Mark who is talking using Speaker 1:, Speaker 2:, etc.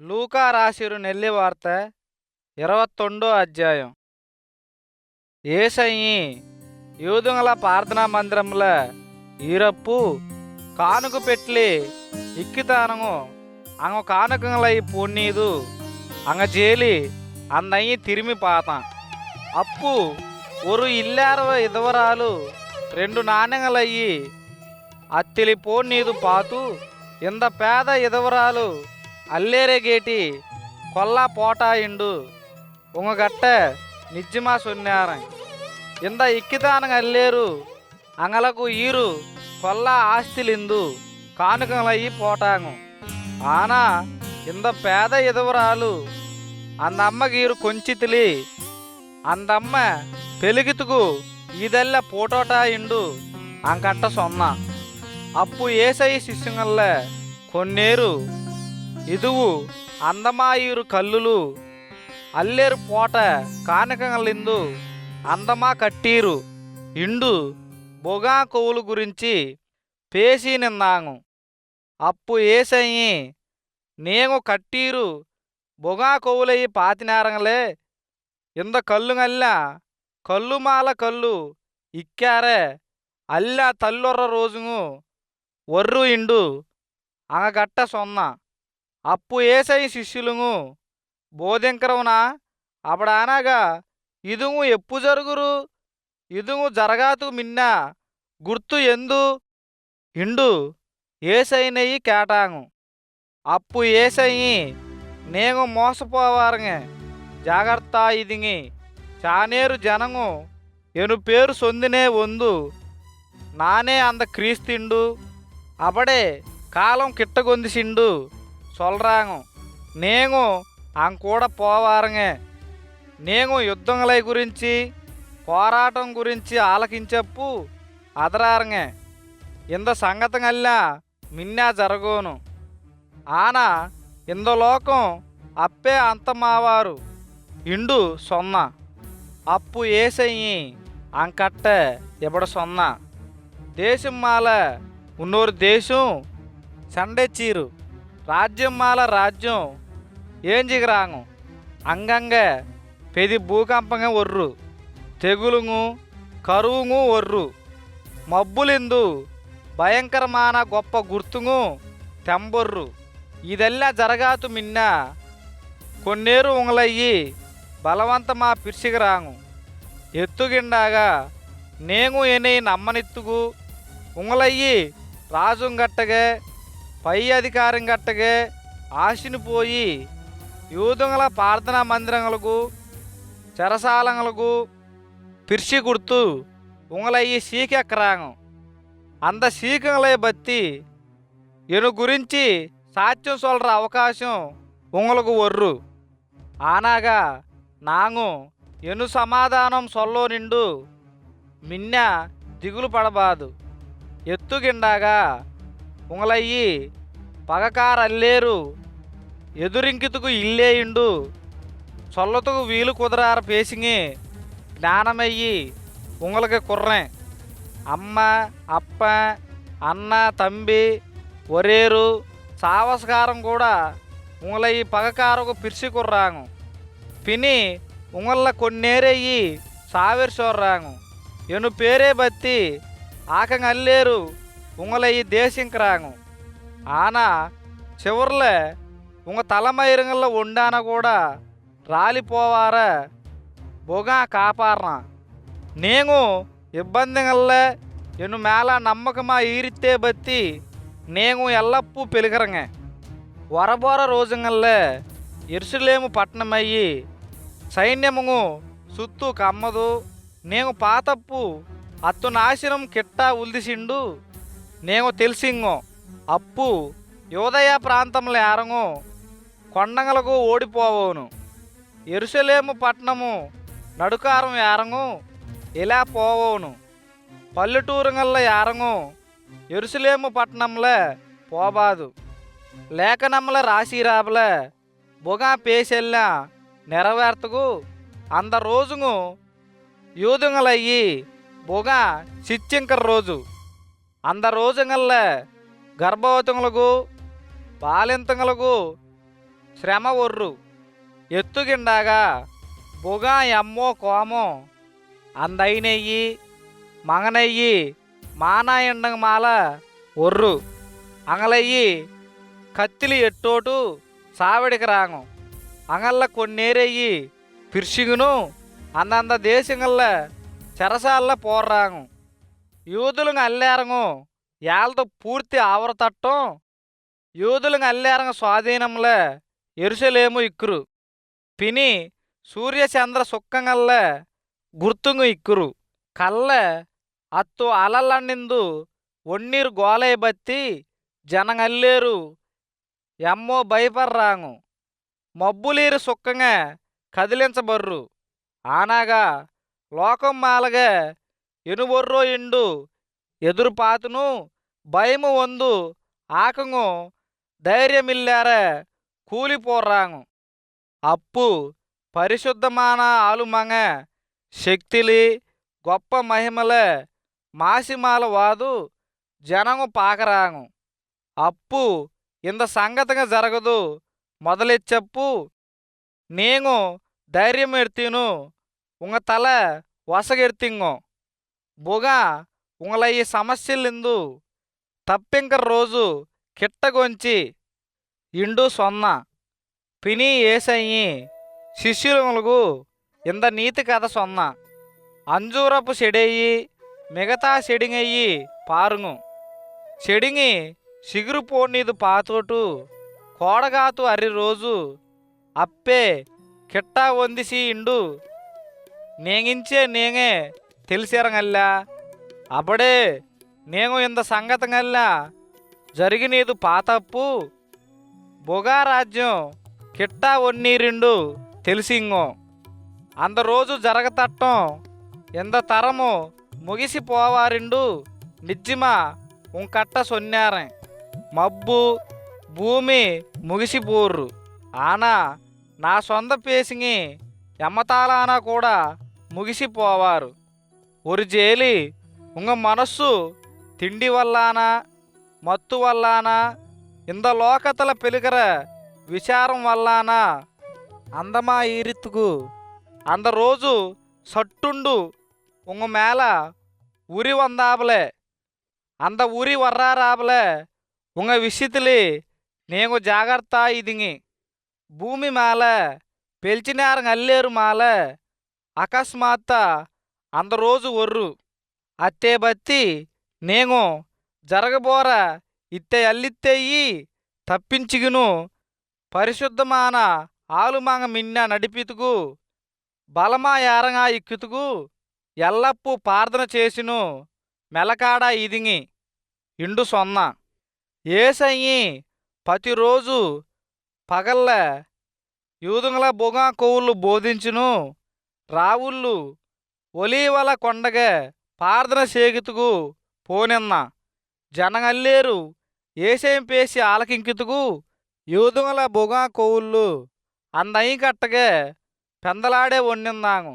Speaker 1: లూకా రాసిరు నెల్లి వార్త ఇరవత్తొండో అధ్యాయం. ఏసయ్యి యూదుంగల ప్రార్థనా మందిరముల ఈరప్పు కానుక పెట్లి ఇక్కితానము అంగ కానుకంగలై పూన్నీదు అంగ జేలి అన్నయ్యి తిరిమి పాత. అప్పు ஒரு ఇల్లారవ ఇదవరాలు రెండు நாணயங்களையி అత్తిలి పోనీదు పాతు ఇంద పేద ఇదవరాలు అల్లేరేగేటి కొల్లా పోటాయిండు ఉంగగట్ట నిజ్జమా సొన్నారం. ఇంద ఇక్కితానంగ అల్లేరు అంగలకు ఈరు కొల్లా ఆస్తిలిందు కానుకలయ్యి పోటాంగు. ఆనా ఇంద పేద ఇదవరాలు అందమ్మగీరు కొంచితిలి అందమ్మ పెలిగితుకు ఇదెల్ల పోటోటా ఇండు అంకట్ట సొన్న అప్పు ఏసై శిష్యుగల్ల కొన్నేరు ఇదువు అందమాయూరు కల్లులు అల్లేరు పోట కానకలిందు అందమా కట్టీరు ఇండు బొగా కొవులు గురించి పేసి నిన్నాను అప్పు ఏసయ్యి నేను కట్టీరు బొగా కొవులయ్యి పాతినారంగలే ఇంద కల్లుగల్ల కల్లుమాల కల్లు ఇక్కారే అల్ల తల్లొర్ర రోజును ఒర్రు ఇండు అంగగట్ట సొన్నా. అప్పు ఏసై శిష్యులుము బోధింకరవునా? అబడానగా ఇదుము ఎప్పు జరుగురు? ఇదుము జరగాతు మిన్న? గుర్తు ఎందు? ఇండు ఏసైనయి కేటాంగు. అప్పు ఏసయ్యి నేను మోసపోవారంగే. జాగ్రత్త ఇదింగి చానేరు జనము ఎను పేరు సొందినే ఒందు. నానే అంద క్రీస్తిండు. అబడే కాలం కిట్టగొందిసిండు. సొల్రాంగు. నేను అంకూడ పోవారంగే. నేను యుద్ధంలై గురించి పోరాటం గురించి ఆలకించప్పు అదరారంగే. ఇంద సంగతంగల్లా మిన్నా జరగోను. ఆన ఇందలోకం అప్పే అంతమావారు. ఇండు సొన్న. అప్పు ఏసయ్యి అంకట్ట ఇబడ సొన్న. దేశం మాల ఉన్నోరు దేశం సండెచ్చీరు. రాజ్యం మాల రాజ్యం. ఏం జిగరాంగు? అంగంగా పెది భూకంపంగా ఒర్రు. తెగులుము కరువును ఒర్రు. మబ్బులిందు భయంకరమాన గొప్ప గుర్తును తెంబొర్రు. ఇదెల్లా జరగాతు మిన్న కొన్నేరు ఉంగలయ్యి బలవంతమా పిర్సిగరాంగు. ఎత్తుగిండాగా నేను ఎనై నమ్మనెత్తుగు ఉంగలయ్యి రాజుం గట్టగే పై అధికారం గట్టగే ఆశని పోయి యూదుంగల ప్రార్థనా మందిరములకు చెరసాలములకు పిర్చి కుడుతూ ఉంగలయ్యి సీకెక్కరాంగు అంద సీకంగలై బత్తి ఎను గురించి సాత్యం సొల్ற అవకాశం ఉంగలకు ఒర్రు. ఆనాగా నాంగు ఎను సమాధానం సొల్లో నిండు మిన్న దిగులు పడబాదు. ఎత్తుగిండాగా ఉంగలయ్యి పగకారల్లేరు. ఎదురింకితుకు ఇల్లేయిండు చొల్లతుకు వీలు కుదరార పేసింగి జ్ఞానమయ్యి ఉంగలకి కుర్రే. అమ్మ అప్ప అన్న తంబి ఒరేరు సావస్కారం కూడా ఉంగలయ్యి పగకారకు పిర్చి కుర్రాము. పిని ఉంగళ్ళ కొన్నేరయ్యి సావిర్సోర్రాంగు ఎను పేరే బత్తి ఆకంగల్లేరు ఉంగలయ్యి దేశింకరాంగు ఆన చివర్లే ఉంగ తలమైరంగల్ల ఉండాన కూడా రాలిపోవార బొగా కాపారన నేను ఇబ్బందిగల్లే ఎను మేళ నమ్మకమా ఈరిత్తే బత్తి నేను ఎల్లప్పుూ పెలుగరంగ వరబోర రోజుగల్లే ఎరుసలేము పట్టణమయ్యి సైన్యము సుత్తు కమ్మదు నేను పాతప్పు అత్తు నాశనం కిట్టా ఉల్దిసిండు నేను తెలిసింగో. అప్పు యోదయ ప్రాంతంలో ఏరంగు కొండంగలకు ఓడిపోవోను. ఎరుసలేము పట్టణము నడుకారం ఏరంగు ఇలా పోవోను. పల్లెటూరుగల్ల ఏరంగు ఎరుసలేము పట్టణంలో పోబాదు. లేఖనముల రాశిరాబల బుగా పేసెల్ల నెరవేర్తకు అంద రోజును యూదుంగలయ్యి బుగా చిచ్చింకర రోజు. అంద రోజుగల్ల గర్భవతులకు బాలింతములకు శ్రమ ఒర్రు. ఎత్తుగిండాగా బొగా ఎమ్మో కోమో. అందైనెయ్యి మగనయ్యి మానాయండంగ మాల ఒర్రు. అంగలయ్యి కత్తిలి ఎట్టోటు సావిడికి రాంగు. అంగల్ల కొన్నేరయ్యి పిర్షిగును అందంద దేశంగల్ల చెరసాల్ల పోర్రాంగు. యూదులు అల్లేరంగు ఏళ్ళతో పూర్తి ఆవరతట్టం. యూదులు అల్లేరంగ స్వాధీనంలో ఎరుసలేము ఇక్కురు. పిని సూర్యచంద్ర సుక్కంగల్ల గుర్తుంగు ఇక్కురు. కల్ల అత్తు అలల్లన్నిందు ఒన్నీరు గోలై బత్తి జనంగల్లేరు ఎమ్మో భయపర్రాంగు మబ్బులీరు సుక్కంగా కదిలించబర్రు. ఆనాగా లోకం మాలగా ఎనుబొర్రో ఇండు ఎదురుపాతును భయము వందు ఆకము ధైర్యమిల్లారే కూలిపోర్రాంగు. అప్పు పరిశుద్ధమాన ఆలుమంగ శక్తిలి గొప్ప మహిమల మాసిమాల వాదు జనము పాకరాంగు. అప్పు ఇంత సంగతిగా జరగదు మొదలెచ్చప్పు నేను ధైర్యం ఎడ్తీను ఉంగ తల వసగెడ్తింగో. బుగ ఉంగల ఈ సమస్యలిందు తప్పింక రోజు కిట్టగొంచి ఇండు సొన్న పిని ఏసయ్యి శిష్యులకు ఇంద నీతి కథ సొన్న అంజూరపు చెడెయ్యి మిగతా చెడింగయ్యి పారుగు చెడింగి సిగురు పోనీదు పాతోటు కోడగాతు అర్రి రోజు అప్పే కిట్టా వందిసి ఇండు నేగించే నేగే తెలిసిరంగల్లా? అప్పుడే నేను ఇంత సంగతంగల్ల? జరిగినీదు పాతప్పు? బొగారాజ్యం కిట్టా ఒన్నీరిండు తెలిసింగో? అందరోజు జరగతట్టం ఎంత తరము ముగిసిపోవారిండు నిజ్జిమా ఉంకట్ట సొన్నారే. మబ్బు భూమి ముగిసిపోర్రు. ఆనా నా సొంత పేసిగి ఎమ్మతాలానా కూడా ముగిసిపోవారు. ஒரு జేలి ఉంగ మనస్సు తిండి వల్లానా మత్తు వల్లానా ఇంద లోకతల పెలుగర విచారం వల్లానా అందమా ఈరిత్తుకు అంద రోజు సట్టుండు ఉంగ మేళ ఉరి వందాబలే అంద ఉరి వర్రారాబలే ఉంగ విషితిలి నేను జాగ్రత్త ఇదింగి భూమి మేల పెల్చినారం అల్లేరు మాల అకస్మాత్త అందరోజు ఒర్రు. అత్తే బత్తి నేను జరగబోర ఇత్తే అల్లిత్తెయ్యి తప్పించిగును పరిశుద్ధమాన ఆలుమాంగ మిన్న నడిపితుకు బలమా యారంగా ఇక్కుతుకు ఎల్లప్పు ప్రార్థన చేసిను మెలకాడ ఇదింగి ఇండు సొన్న. ఏసయ్యి ప్రతిరోజు పగల్ల యూదుంగల బొగా కొవ్వులు బోధించును రావుళ్ళు ఒలీవల కొండగా ప్రార్థన సేగితుకు పోనిన్న జనగల్లేరు ఏసేం పేసి ఆలకింకితుకు యూదుంగల బొగా కొవ్వుళ్ళు అందయి కట్టగా పెందలాడే వండిందాము